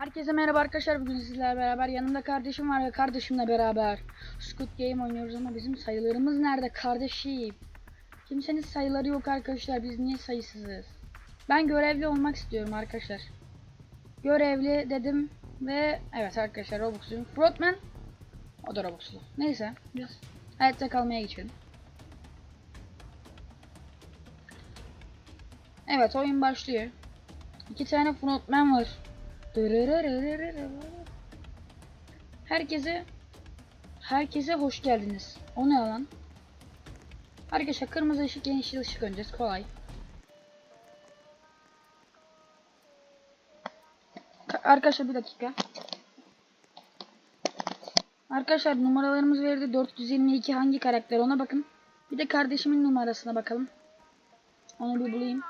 Herkese merhaba arkadaşlar bugün sizlerle beraber yanımda kardeşim var ve kardeşimle beraber Squid Game oynuyoruz ama bizim sayılarımız nerede kardeşim? Kimsenin sayıları yok arkadaşlar biz niye sayısızız? Ben görevli olmak istiyorum arkadaşlar. Görevli dedim ve evet arkadaşlar Robux'luyum. Frogman o da Robux'lu. Neyse biz hayatta kalmaya geçelim. Evet oyun başlıyor. İki tane Frogman var. Herkese herkese hoş geldiniz. O ne lan? Arkadaşlar kırmızı ışık yeşil ışık öneceğiz kolay. Ka- Arkadaşlar bir dakika. Arkadaşlar numaralarımız verdi 422 hangi karakter ona bakın. Bir de kardeşimin numarasına bakalım. Onu bir bulayım.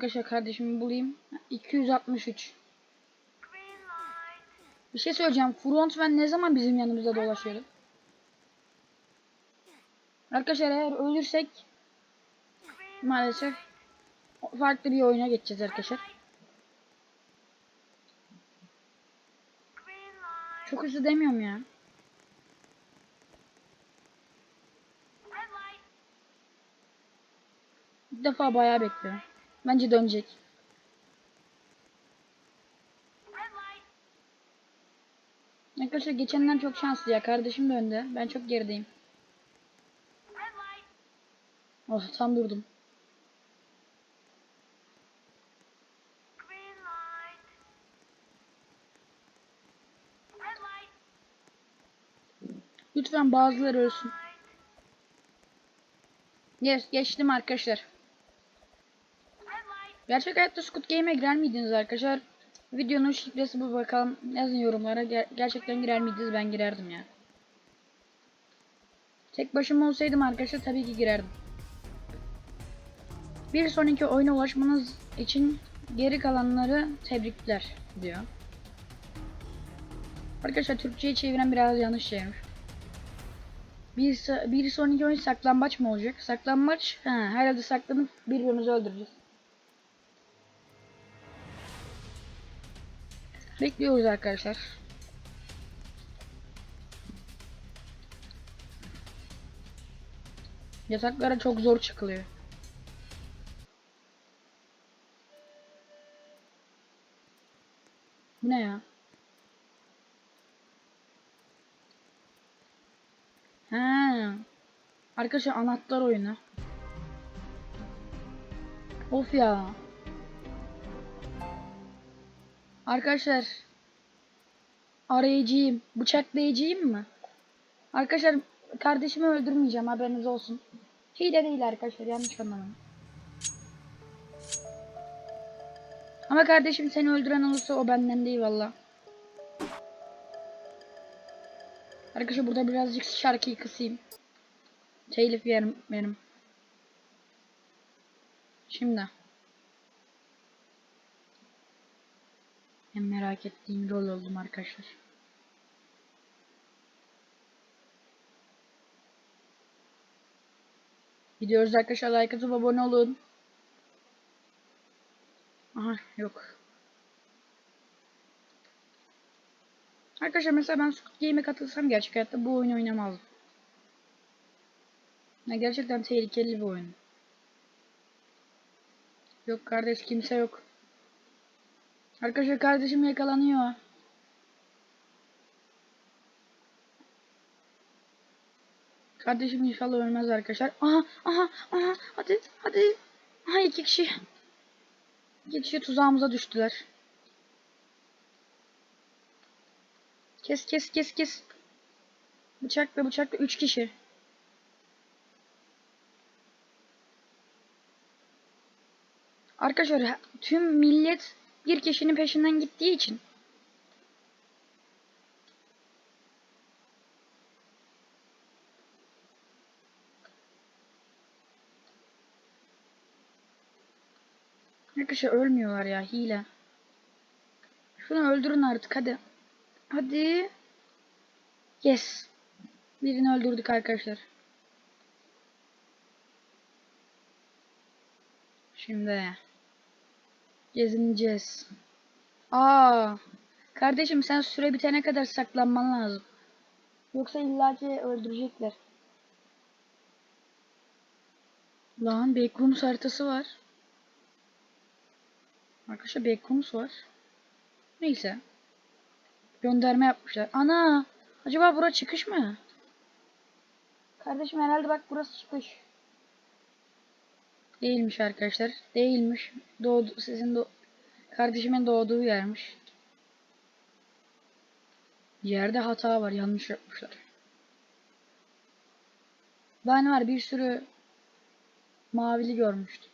Arkadaşlar kardeşimi bulayım. 263. Bir şey söyleyeceğim. Frontman ne zaman bizim yanımızda dolaşıyordu? Arkadaşlar eğer ölürsek maalesef farklı bir oyuna geçeceğiz arkadaşlar. Çok hızlı demiyorum ya. İlk defa bayağı bekliyorum. Bence dönecek. Arkadaşlar geçenden çok şanslı ya. Kardeşim de önde. Ben çok gerideyim. Oh tam durdum. Lütfen bazıları ölsün. Yes, geçtim arkadaşlar. Gerçek hayatta Squid Game'e girer miydiniz arkadaşlar? Videonun şifresi bu bakalım. Yazın yorumlara. Ger gerçekten girer miydiniz? Ben girerdim ya. Tek başıma olsaydım arkadaşlar tabii ki girerdim. Bir sonraki oyuna ulaşmanız için geri kalanları tebrikler diyor. Arkadaşlar Türkçe'ye çeviren biraz yanlış çevirmiş. Bir, bir sonraki oyun saklambaç mı olacak? Saklambaç, ha, herhalde saklanıp birbirimizi öldüreceğiz. Bekliyoruz arkadaşlar. Yataklara çok zor çıkılıyor. Bu ne ya? Ha. Arkadaşlar anahtar oyunu. Of ya. Arkadaşlar arayıcıyım. Bıçaklayıcıyım mı? Arkadaşlar kardeşimi öldürmeyeceğim haberiniz olsun. Hile değil arkadaşlar yanlış anlamayın. Ama kardeşim seni öldüren olursa o benden değil valla. Arkadaşlar burada birazcık şarkıyı kısayım. Telif yerim benim. Şimdi. En merak ettiğim rol oldum arkadaşlar. Gidiyoruz arkadaşlar like atıp abone olun. Aha yok. Arkadaşlar mesela ben Squid Game'e katılsam gerçek hayatta bu oyunu oynamazdım. Ya gerçekten tehlikeli bir oyun. Yok kardeş kimse yok. Arkadaşlar kardeşim yakalanıyor. Kardeşim inşallah ölmez arkadaşlar. Aha aha aha hadi hadi. Aha iki kişi. İki kişi tuzağımıza düştüler. Kes kes kes kes. Bıçakla bıçakla üç kişi. Arkadaşlar tüm millet bir kişinin peşinden gittiği için. Ne kişi ölmüyorlar ya hile. Şunu öldürün artık hadi. Hadi. Yes. Birini öldürdük arkadaşlar. Şimdi gezineceğiz. Aa, kardeşim sen süre bitene kadar saklanman lazım. Yoksa illaki öldürecekler. Lan Backrooms haritası var. Arkadaşlar Backrooms var. Neyse. Gönderme yapmışlar. Ana! Acaba bura çıkış mı? Kardeşim herhalde bak burası çıkış. Değilmiş arkadaşlar. Değilmiş. Doğdu, sizin do kardeşimin doğduğu yermiş. Yerde hata var. Yanlış yapmışlar. Ben var bir sürü mavili görmüştüm.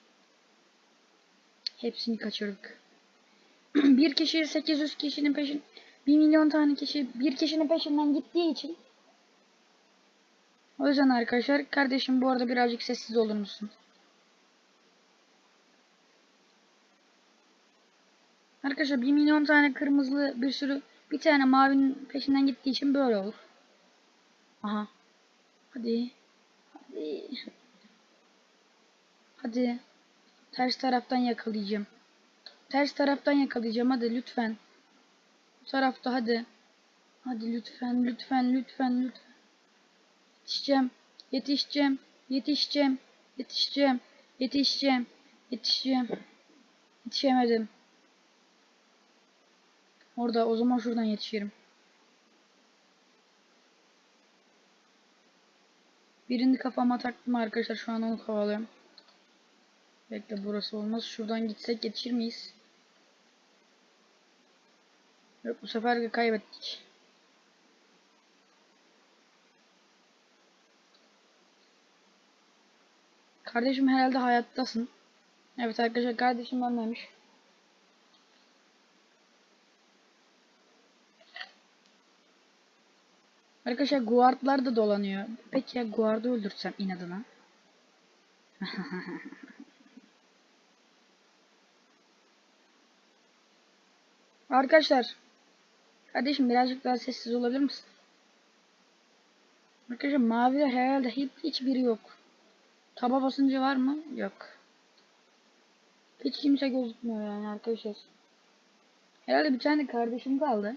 Hepsini kaçırdık. bir kişi 800 kişinin peşin 1 milyon tane kişi bir kişinin peşinden gittiği için o yüzden arkadaşlar kardeşim bu arada birazcık sessiz olur musun? Arkadaşlar 1 milyon tane kırmızılı bir sürü bir tane mavinin peşinden gittiği için böyle olur. Aha. Hadi. Hadi. Hadi. Ters taraftan yakalayacağım. Ters taraftan yakalayacağım hadi lütfen. Bu tarafta hadi. Hadi lütfen lütfen lütfen lütfen. Yetişeceğim. Yetişeceğim. Yetişeceğim. Yetişeceğim. Yetişeceğim. Yetişeceğim. Yetişemedim. Orada o zaman şuradan yetişirim. Birini kafama taktım arkadaşlar. Şu an onu kovalıyorum. Bekle burası olmaz. Şuradan gitsek yetişir miyiz? Yok bu sefer kaybettik. Kardeşim herhalde hayattasın. Evet arkadaşlar kardeşim ölmemiş. Arkadaşlar guardlar da dolanıyor. Peki ya guardı öldürsem inadına? Arkadaşlar. Kardeşim birazcık daha sessiz olabilir misin? Arkadaşlar maviler herhalde hiç hiçbiri yok. Taba basıncı var mı? Yok. Hiç kimse gözükmüyor yani arkadaşlar. Herhalde bir tane kardeşim kaldı.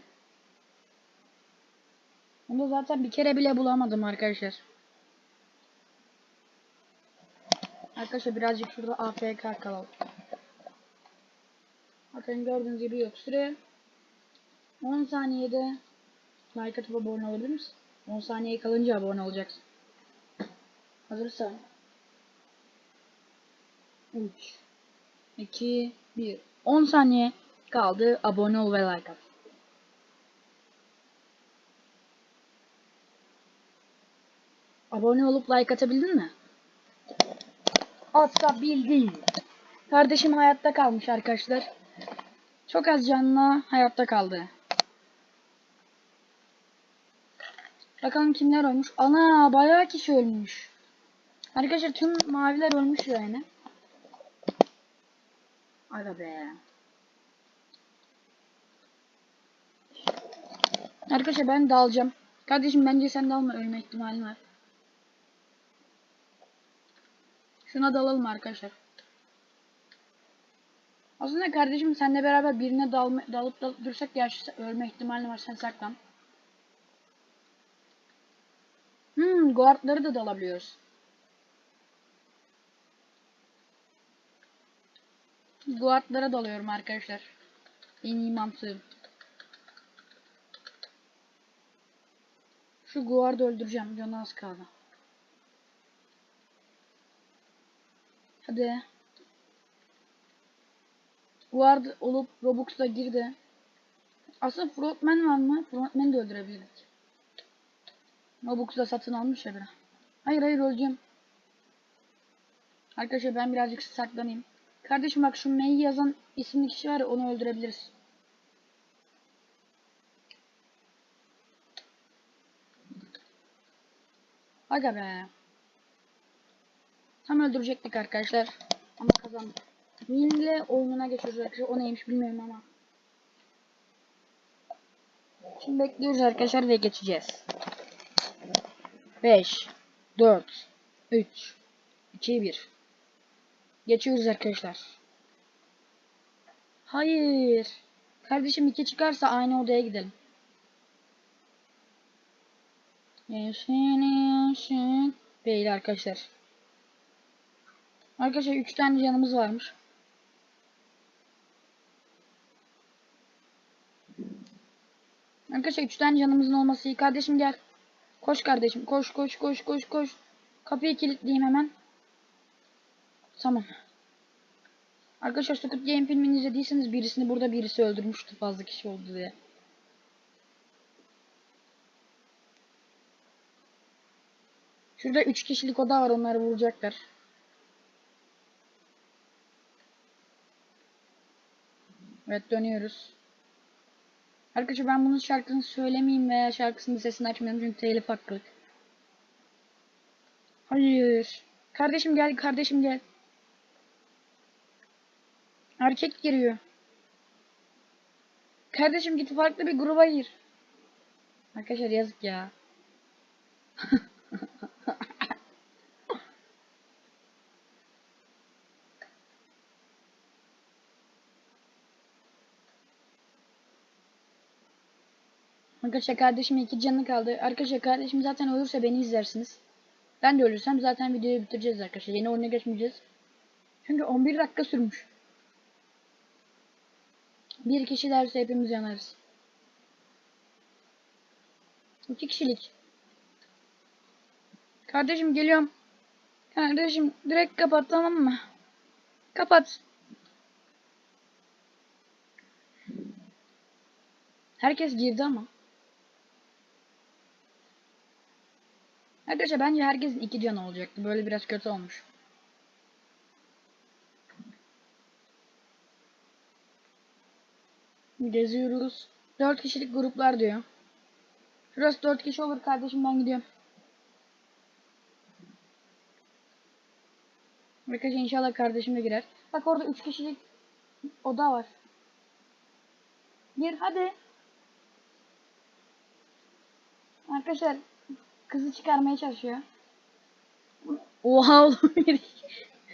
Onu zaten bir kere bile bulamadım arkadaşlar. Arkadaşlar birazcık şurada AFK kalalım. Bakın gördüğünüz gibi yok. Süre 10 saniyede like atıp abone olabilir misin? 10 saniye kalınca abone olacaksın. Hazırsan. 3 2 1 10 saniye kaldı. Abone ol ve like at. Abone olup like atabildin mi? Atabildim. Kardeşim hayatta kalmış arkadaşlar. Çok az canlı hayatta kaldı. Bakalım kimler ölmüş. Ana bayağı kişi ölmüş. Arkadaşlar tüm maviler ölmüş yani. Aga be. Arkadaşlar ben dalacağım. Kardeşim bence sen dalma ölme ihtimalin var. Şuna dalalım arkadaşlar. Aslında kardeşim seninle beraber birine dalma, dalıp dalıp dursak ya ölme ihtimali var sen saklan. Hmm guardları da dalabiliyoruz. Guardlara dalıyorum arkadaşlar. En iyi mantığım. Şu guardı öldüreceğim. Canı az kaldı. Hadi. Guard olup Robux'ta girdi. Aslında Frontman var mı? Frontman'i de öldürebilirdik. Robux'da satın almış ya biri. Hayır hayır öleceğim. Arkadaşlar ben birazcık saklanayım. Kardeşim bak şu May yazan isimli kişi var ya onu öldürebiliriz. Aga be. Tam öldürecektik arkadaşlar. Ama kazandık. Minle oyununa geçiyoruz arkadaşlar. O neymiş bilmiyorum ama. Şimdi bekliyoruz arkadaşlar ve geçeceğiz. 5 4 3 2 1 Geçiyoruz arkadaşlar. Hayır. Kardeşim iki çıkarsa aynı odaya gidelim. Yaşın yaşın. Değil arkadaşlar. Arkadaşlar 3 tane canımız varmış. Arkadaşlar 3 tane canımızın olması iyi. Kardeşim gel. Koş kardeşim. Koş koş koş koş koş. Kapıyı kilitleyeyim hemen. Tamam. Arkadaşlar Squid Game filmini izlediyseniz birisini burada birisi öldürmüştü fazla kişi oldu diye. Şurada 3 kişilik oda var onları vuracaklar. Evet dönüyoruz. Arkadaşlar ben bunun şarkısını söylemeyeyim veya şarkısının sesini açmayayım çünkü telif hakkı. Hayır. Kardeşim gel, kardeşim gel. Erkek giriyor. Kardeşim git farklı bir gruba gir. Arkadaşlar yazık ya. Arkadaşlar kardeşim iki canı kaldı. Arkadaşlar kardeşim zaten ölürse beni izlersiniz. Ben de ölürsem zaten videoyu bitireceğiz arkadaşlar. Yeni oyuna geçmeyeceğiz. Çünkü 11 dakika sürmüş. Bir kişi derse hepimiz yanarız. İki kişilik. Kardeşim geliyorum. Kardeşim direkt kapat tamam mı? Kapat. Herkes girdi ama. Arkadaşlar bence herkesin iki canı olacaktı. Böyle biraz kötü olmuş. Geziyoruz. Dört kişilik gruplar diyor. Şurası dört kişi olur kardeşim ben gidiyorum. Arkadaşlar inşallah kardeşim de girer. Bak orada üç kişilik oda var. Gir hadi. Arkadaşlar kızı çıkarmaya çalışıyor. Oha oğlum.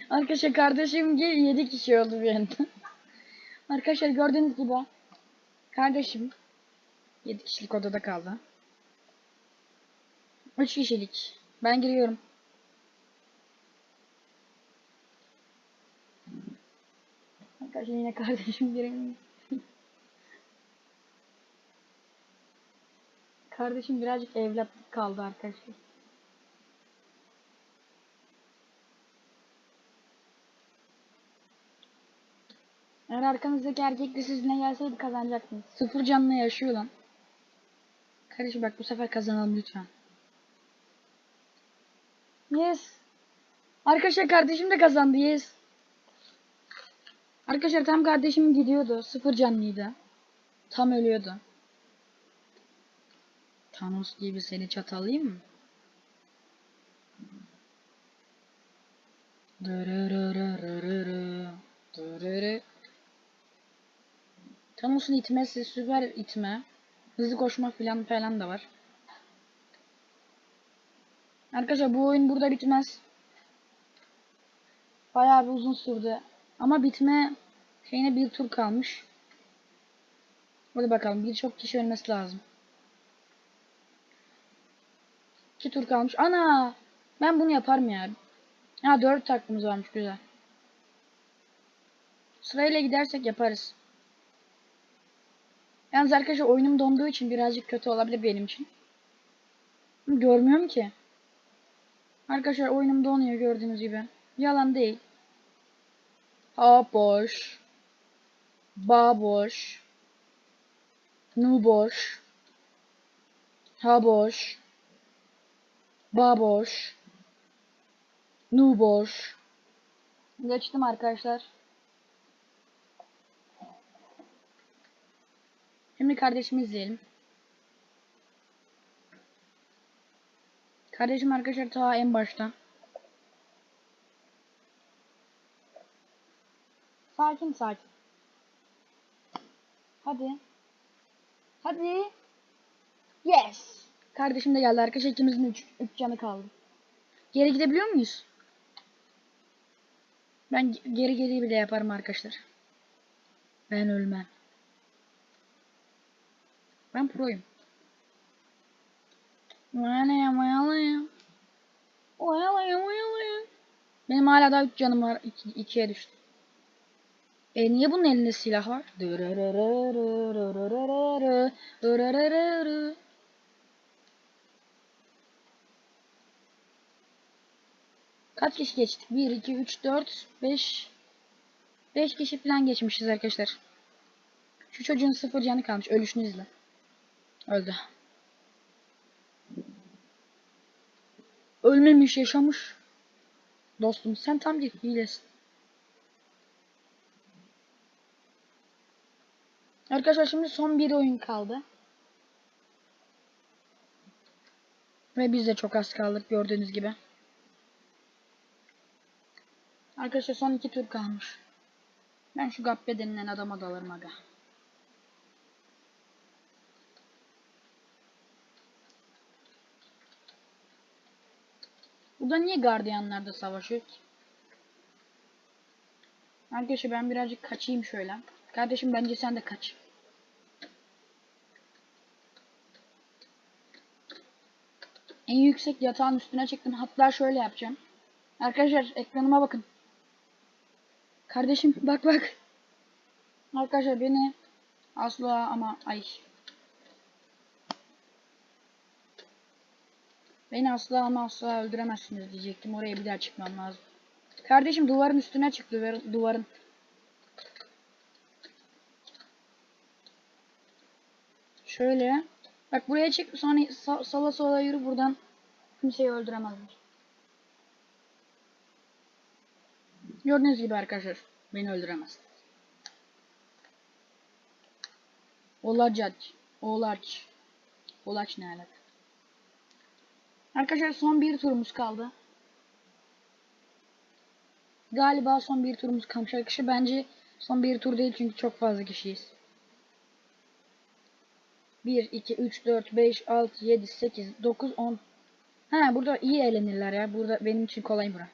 Arkadaşlar kardeşim 7 kişi oldu bir anda. Arkadaşlar gördüğünüz gibi kardeşim 7 kişilik odada kaldı. 3 kişilik. Ben giriyorum. Arkadaşlar yine kardeşim giremiyor. Kardeşim birazcık evlatlık kaldı arkadaşlar. Eğer arkanızdaki erkek de sizinle gelseydi kazanacaktınız. Sıfır canlı yaşıyor lan. Kardeşim bak bu sefer kazanalım lütfen. Yes. Arkadaşlar kardeşim de kazandı yes. Arkadaşlar tam kardeşim gidiyordu. Sıfır canlıydı. Tam ölüyordu. Thanos gibi seni çatalayım mı? Thanos'un itmesi süper itme. Hızlı koşma falan falan da var. Arkadaşlar bu oyun burada bitmez. Bayağı bir uzun sürdü. Ama bitme şeyine bir tur kalmış. Hadi bakalım birçok kişi ölmesi lazım. İki tur kalmış. Ana! Ben bunu yaparım ya. Ha dört hakkımız varmış güzel. Sırayla gidersek yaparız. Yalnız arkadaşlar oyunum donduğu için birazcık kötü olabilir benim için. Görmüyorum ki. Arkadaşlar oyunum donuyor gördüğünüz gibi. Yalan değil. Ha boş. Ba boş. Nu boş. Ha boş. Ba boş. Nu boş. Geçtim arkadaşlar. Şimdi kardeşimi izleyelim. Kardeşim arkadaşlar ta en başta. Sakin sakin. Hadi. Hadi. Yes. Kardeşim de geldi arkadaşlar ikimizin 3 3 canı kaldı. Geri gidebiliyor muyuz? Ben ge- geri geri bile yaparım arkadaşlar. Ben ölmem. Ben proyum. Oyalıyım oyalıyım. Oyalıyım oyalıyım. Benim hala daha 3 canım var. 2'ye düştü. E niye bunun elinde silah var? Kaç kişi geçtik? 1, 2, 3, 4, 5 5 kişi falan geçmişiz arkadaşlar. Şu çocuğun sıfır canı kalmış. Ölüşünü izle. Öldü. Ölmemiş, yaşamış. Dostum sen tam bir hilesin. Arkadaşlar şimdi son bir oyun kaldı. Ve biz de çok az kaldık gördüğünüz gibi. Arkadaşlar son iki tur kalmış. Ben şu Gabbe denilen adama dalarım aga. Burada niye gardiyanlar da savaşıyor ki? Arkadaşlar ben birazcık kaçayım şöyle. Kardeşim bence sen de kaç. En yüksek yatağın üstüne çıktım. Hatta şöyle yapacağım. Arkadaşlar ekranıma bakın. Kardeşim bak bak. Arkadaşlar beni asla ama ay. Beni asla ama asla öldüremezsiniz diyecektim. Oraya bir daha çıkmam lazım. Kardeşim duvarın üstüne çıktı. Duvarın. Şöyle. Bak buraya çık sonra sa- sola sola yürü buradan kimseyi öldüremezler. Gördüğünüz gibi arkadaşlar beni öldüremez. Olacac. Olaç. Olaç ne alaka? Arkadaşlar son bir turumuz kaldı. Galiba son bir turumuz kalmış arkadaşlar. Bence son bir tur değil çünkü çok fazla kişiyiz. 1, 2, 3, 4, 5, 6, 7, 8, 9, 10. Ha burada iyi eğlenirler ya. Burada benim için kolay bura.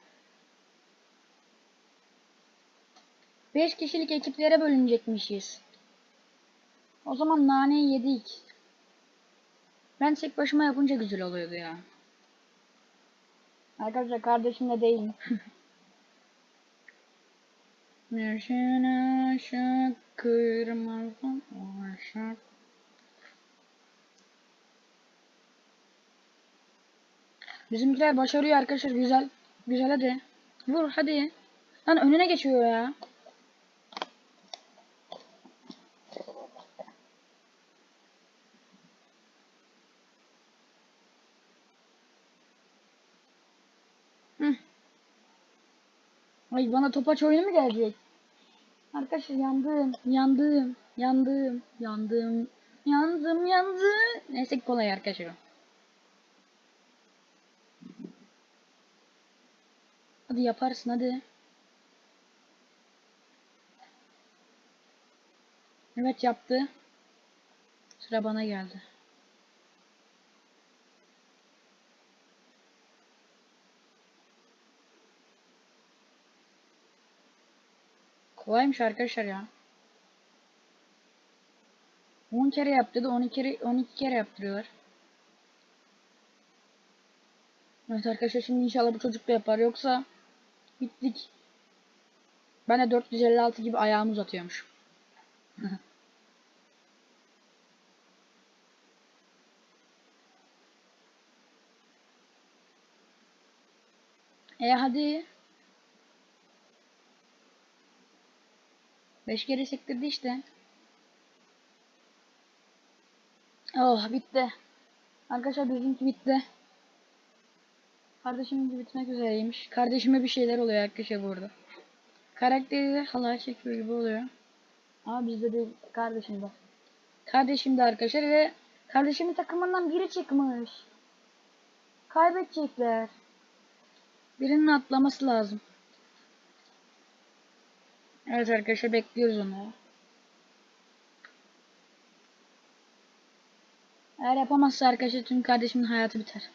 5 kişilik ekiplere bölünecekmişiz. O zaman naneyi yedik. Ben tek başıma yapınca güzel oluyordu ya. Arkadaşlar kardeşimle değilim. Yaşın aşık kırmızı aşık. Bizimkiler başarıyor arkadaşlar güzel. Güzel hadi. Vur hadi. Lan önüne geçiyor ya. Ay bana topaç oyunu mu gelecek? Arkadaşlar yandım, yandım, yandım, yandım, yandım, yandım. Neyse kolay arkadaşlar. Hadi yaparsın hadi. Evet yaptı. Sıra bana geldi. Kolaymış arkadaşlar ya. 10 kere yaptı da 12 kere 12 kere yaptırıyorlar. Evet arkadaşlar şimdi inşallah bu çocuk da yapar yoksa bittik. Ben de 456 gibi ayağımı uzatıyormuş. E hadi. 5 kere sektirdi işte. Oh bitti. Arkadaşlar bizimki bitti. Kardeşiminki bitmek üzereymiş. Kardeşime bir şeyler oluyor arkadaşlar burada. Karakteri de halay çekiyor gibi oluyor. Ama bizde de kardeşim de. Kardeşim de arkadaşlar ve kardeşimin takımından biri çıkmış. Kaybedecekler. Birinin atlaması lazım. Evet arkadaşlar bekliyoruz onu. Eğer yapamazsa arkadaşlar tüm kardeşimin hayatı biter.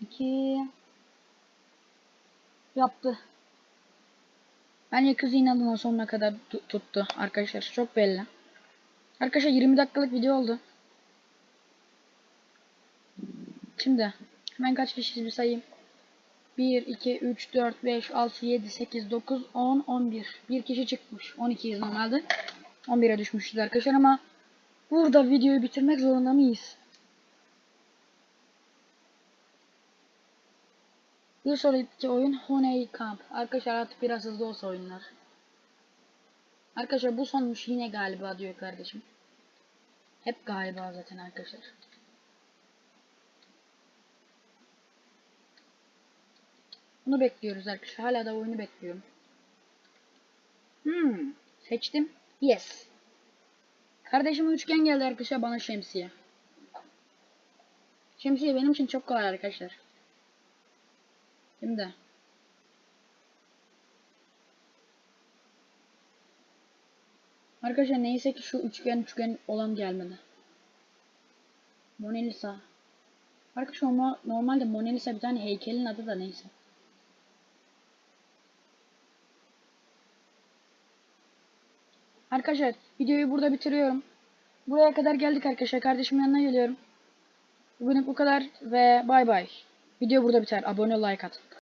2 Yaptı. Bence kız inadına sonuna kadar tu- tuttu arkadaşlar. Çok belli. Arkadaşlar 20 dakikalık video oldu. Şimdi hemen kaç kişiyiz bir sayayım. 1, 2, 3, 4, 5, 6, 7, 8, 9, 10, 11. Bir kişi çıkmış. 12'yiz normalde. 11'e düşmüşüz arkadaşlar ama burada videoyu bitirmek zorunda mıyız? Bir sonraki oyun Honey Camp. Arkadaşlar artık biraz hızlı olsa oyunlar. Arkadaşlar bu sonmuş yine galiba diyor kardeşim. Hep galiba zaten arkadaşlar. Bunu bekliyoruz arkadaşlar. Hala da oyunu bekliyorum. Hmm. Seçtim. Yes. Kardeşime üçgen geldi arkadaşlar bana şemsiye. Şemsiye benim için çok kolay arkadaşlar. Şimdi. Arkadaşlar neyse ki şu üçgen üçgen olan gelmedi. Mona Lisa. Arkadaşlar normal- normalde Mona Lisa bir tane heykelin adı da neyse. Arkadaşlar videoyu burada bitiriyorum. Buraya kadar geldik arkadaşlar. Kardeşimin yanına geliyorum. Bugünlük bu kadar ve bay bay. Video burada biter. Abone ol, like at.